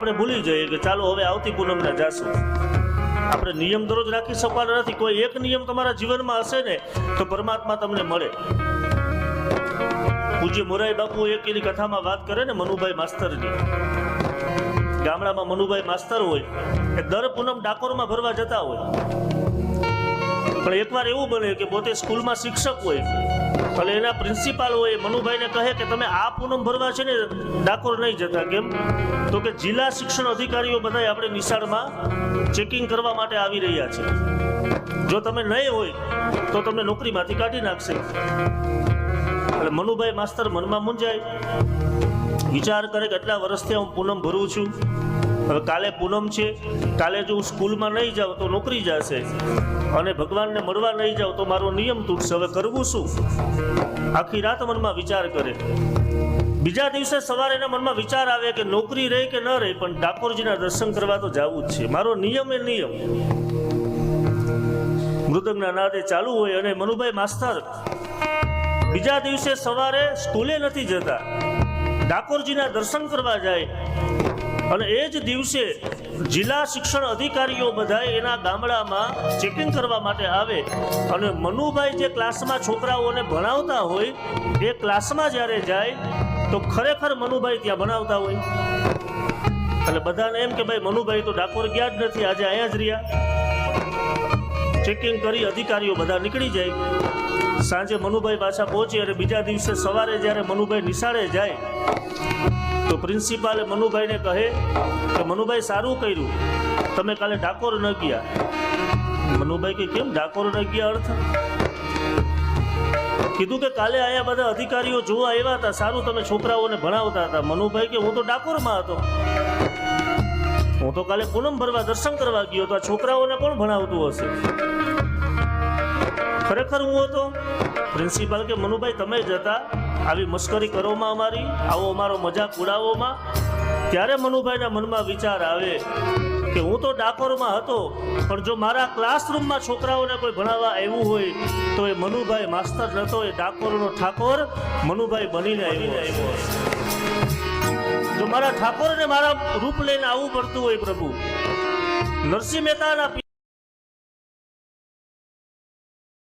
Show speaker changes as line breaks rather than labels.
આપણે ભૂલી જઈએ કે ચાલો હવે આવતી પૂનમને જાશું આપણે નિયમ દરરોજ રાખી શકવાના નથી. કોઈ એક નિયમ તમારા જીવનમાં હશે ને, તો પરમાત્મા તમને મળે. પૂજ્ય મોરારી બાપુ એક એની કથામાં વાત કરે ને મનુભાઈ માસ્તરની. ગામડામાં મનુભાઈ માસ્તર હોય, એ દર પૂનમ ડાકોરમાં ભરવા જતા હોય. પણ એકવાર એવું બને કે પોતે સ્કૂલમાં શિક્ષક હોય એટલે એના પ્રિન્સિપાલ હોય, મનુભાઈને કહે કે તમે આ પૂનમ ભરવા છે ને, ડાકોર નહીં જતા, કેમ? તો કે જિલ્લા શિક્ષણ અધિકારીઓ બધા આપણે નિશાળમાં ચેકિંગ કરવા માટે આવી રહ્યા છે. જો તમે નહીં હોય, તો તમને નોકરીમાંથી કાઢી નાખશે. એટલે મનુભાઈ માસ્તર મનમાં મૂંઝાય. વિચાર કરે કે આટલા વર્ષથી હું પૂનમ ભરું છું. હવે કાલે પૂનમ છે, કાલે જો હું સ્કૂલમાં નહીં જાઉં તો નોકરી જશે. અને ભગવાનને મળવા નહીં જાઉં તો મારો નિયમ તૂટશે. હવે કરવું શું? આખી રાત મનમાં વિચાર કરે. બીજા દિવસે સવારે એના મનમાં વિચાર આવે કે નોકરી રહે કે ન રહે, પણ ડાકોરજીના દર્શન કરવા તો જવું જ છે. મારો નિયમ એ નિયમ. મૃદંગના નાદે ચાલુ હોય અને મનુભાઈ માસ્તર બીજા દિવસે સવારે સ્કૂલે નથી જતા. ડાકોરજીના દર્શન કરવા જાય. અને એ જ દિવસે જિલ્લા શિક્ષણ અધિકારીઓ બધા એના ગામડામાં ચેકિંગ કરવા માટે આવે. અને મનુભાઈ જે ક્લાસમાં છોકરાઓને ભણાવતા હોય, એ ક્લાસમાં જ્યારે જાય, તો ખરેખર મનુભાઈ ત્યાં ભણાવતા હોય. એટલે બધાને એમ કે ભાઈ, મનુભાઈ, તો ડાકોર ગયા જ નથી, આજે અહીંયા જ રહ્યા. ચેકિંગ કરી અધિકારીઓ બધા નીકળી જાય. સાંજે મનુભાઈ પાછા પહોંચે અને બીજા દિવસે સવારે જ્યારે મનુભાઈ નિશાળે જાય પ્રિન્સિપાલે મનુભાઈને કહે કે, મનુભાઈ, સારું કર્યું. તમે કાલે ડાકોર ન ગયા. મનુભાઈ કે, કેમ ડાકોર ન ગયા અર્થ? કીધું કે, કાલે આયા બધા અધિકારીઓ જોવા આવ્યા હતા. સારું તમે છોકરાઓને ભણાવતા હતા. મનુભાઈ કે, હું તો ડાકોરમાં હતો. હું તો કાલે પૂનમ ભરવા દર્શન કરવા ગયો તો આ છોકરાઓને કોણ ભણાવતું હશે? ખરેખર હું હતો. પ્રિન્સિપાલ કે, મનુભાઈ, તમે જ હતા. આવી મસ્કરી કરોમાં અમારી, આવો અમારો મજાક ઉડાવોમાં. ત્યારે મનુભાઈના મનમાં વિચાર આવે કે હું તો ડાકોરમાં હતો, પણ જો મારા ક્લાસરૂમમાં છોકરાઓને કોઈ ભણાવવા આવ્યું હોય, તો એ મનુભાઈ માસ્તર નહોતો એ ડાકોરનો ઠાકોર મનુભાઈ બનીને આવ્યો જો મારા ઠાકોરને મારા રૂપ લઈને આવવું પડતું હોય પ્રભુ, નરસિંહ મહેતાના